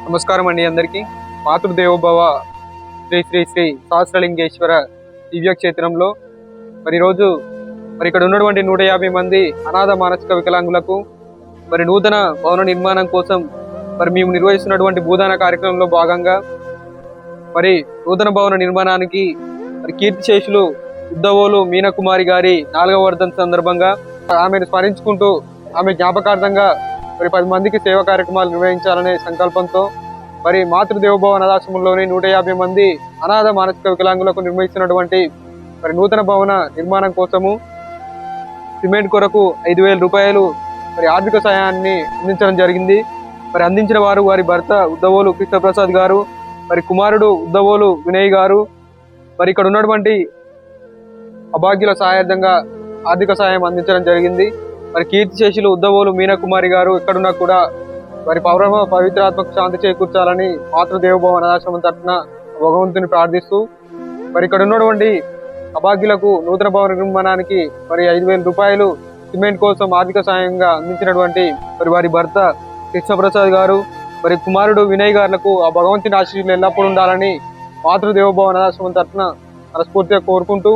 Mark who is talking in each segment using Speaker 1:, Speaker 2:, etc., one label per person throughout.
Speaker 1: నమస్కారం అండి అందరికీ. మాతృదేవోభవ శ్రీ శ్రీ శ్రీ సహస్రలింగేశ్వర దివ్యక్షేత్రంలో మరి రోజు మరి ఇక్కడ ఉన్నటువంటి నూట యాభై మంది అనాథ మానసిక వికలాంగులకు మరి నూతన భవన నిర్మాణం కోసం మరి మేము నిర్వహిస్తున్నటువంటి భూదాన కార్యక్రమంలో భాగంగా మరి నూతన భవన నిర్మాణానికి మరి కీర్తిశేషులు ఉద్దవోలు మీనకుమారి గారి నాలుగవ వర్ధన్ సందర్భంగా ఆమెను స్మరించుకుంటూ ఆమె జ్ఞాపకార్థంగా మరి పది మందికి సేవా కార్యక్రమాలు నిర్వహించాలనే సంకల్పంతో మరి మాతృదేవభవ అనాథాశ్రమంలోని నూట యాభై మంది అనాథ మానసిక వికలాంగులకు నిర్మిస్తున్నటువంటి మరి నూతన భవన నిర్మాణం కోసము సిమెంట్ కొరకు ఐదు వేల రూపాయలు మరి ఆర్థిక సహాయాన్ని అందించడం జరిగింది. మరి అందించిన వారు వారి భర్త ఉద్దవోలు కృష్ణప్రసాద్ గారు మరి కుమారుడు ఉద్దవోలు వినయ్ గారు మరి ఇక్కడ ఉన్నటువంటి అభాగ్యుల సహాయార్థంగా ఆర్థిక సహాయం అందించడం జరిగింది. మరి కీర్తి శేషులు ఉద్దవోలు మీనకుమారి గారు ఎక్కడున్నా కూడా వారి పౌరమ పవిత్రాత్మక శాంతి చేకూర్చాలని మాతృదేవభవ అనాశ్రమం తరఫున భగవంతుని ప్రార్థిస్తూ మరి ఇక్కడ ఉన్నటువంటి అభాగ్యులకు నూతన భవన నిర్మాణానికి మరి ఐదు వేల రూపాయలు సిమెంట్ కోసం ఆర్థిక సాయంగా అందించినటువంటి మరి వారి భర్త కృష్ణప్రసాద్ గారు మరి కుమారుడు వినయ్ గారులకు ఆ భగవంతుని ఆశీస్సులు ఎల్లప్పుడూ ఉండాలని మాతృదేవభవ అనాశ్రమం తరఫున మనస్ఫూర్తిగా కోరుకుంటూ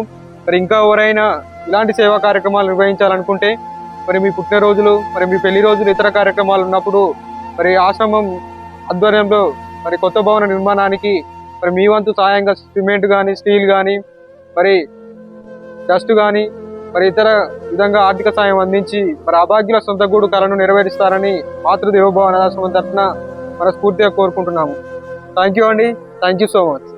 Speaker 1: మరి ఇంకా ఎవరైనా ఇలాంటి సేవా కార్యక్రమాలు నిర్వహించాలనుకుంటే మరి మీ పుట్టినరోజులు మరి మీ పెళ్ళి రోజులు ఇతర కార్యక్రమాలు ఉన్నప్పుడు మరి ఆశ్రమం ఆధ్వర్యంలో మరి కొత్త భవన నిర్మాణానికి మరి మీ వంతు సాయంగా సిమెంట్ కానీ స్టీల్ కానీ మరి డస్ట్ కానీ మరి ఇతర విధంగా ఆర్థిక సాయం అందించి మరి అభాగ్యుల సొంత గూడు కళను నెరవేరుస్తారని మాతృదేవభవ ఆశ్రమం తరఫున మనస్ఫూర్తిగా కోరుకుంటున్నాము. థ్యాంక్ యూ అండి. Thank you so much